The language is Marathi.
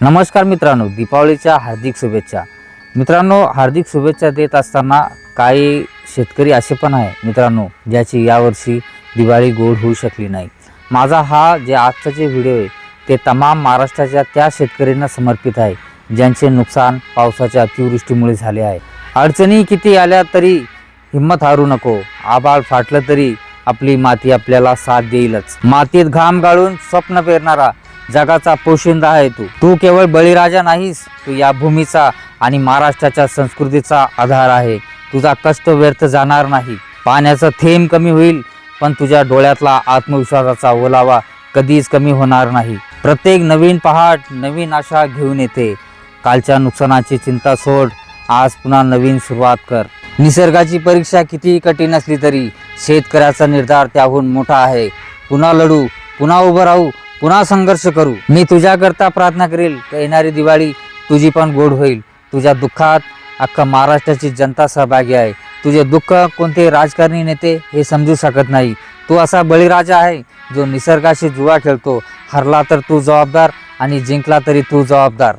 नमस्कार मित्रांनो दीपावलीच्या हार्दिक शुभेच्छा. मित्रांनो हार्दिक शुभेच्छा देत असताना काही शेतकरी असे पण आहे मित्रांनो ज्याची यावर्षी दिवाळी गोड होऊ शकली नाही. माझा हा जे आजचा जे व्हिडिओ आहे ते तमाम महाराष्ट्राच्या त्या शेतकऱ्यांना समर्पित आहे ज्यांचे नुकसान पावसाच्या अतिवृष्टीमुळे झाले आहे. अडचणी किती आल्या तरी हिंमत हारू नको. आबाळ फाटलं तरी आपली माती आपल्याला साथ देईलच. मातीत घाम गाळून स्वप्न पेरणारा जगाचा पोशिंदा आहे तू. तू केवळ बळीराजा नाहीस तू या भूमीचा आणि महाराष्ट्राच्या संस्कृतीचा आधार आहे. तुझा कष्ट व्यर्थ जाणार नाही. पाण्याचं थेंब कमी होईल पण तुझ्या डोळ्यातला आत्मविश्वासाचा ओलावा कधीच कमी होणार नाही. प्रत्येक नवीन पहाट नवीन आशा घेऊन येते. कालच्या नुकसानाची चिंता सोड आज पुन्हा नवीन सुरुवात कर. निसर्गाची परीक्षा कितीही कठीण असली तरी शेतकऱ्याचा निर्धार त्याहून मोठा आहे. पुन्हा लढू पुन्हा उभं राहू पुन्हा संघर्ष करू. मी तुझ्याकरता प्रार्थना करेल का येणारी दिवाळी तुझी पण गोड होईल. तुझ्या दुःखात अख्खा महाराष्ट्राची जनता सहभागी आहे. तुझे दुःख कोणते राजकारणी नेते हे समजू शकत नाही. तू असा बळीराजा आहे जो निसर्गाशी जुवा खेळतो. हरला तर तू जबाबदार आणि जिंकला तरी तू जबाबदार.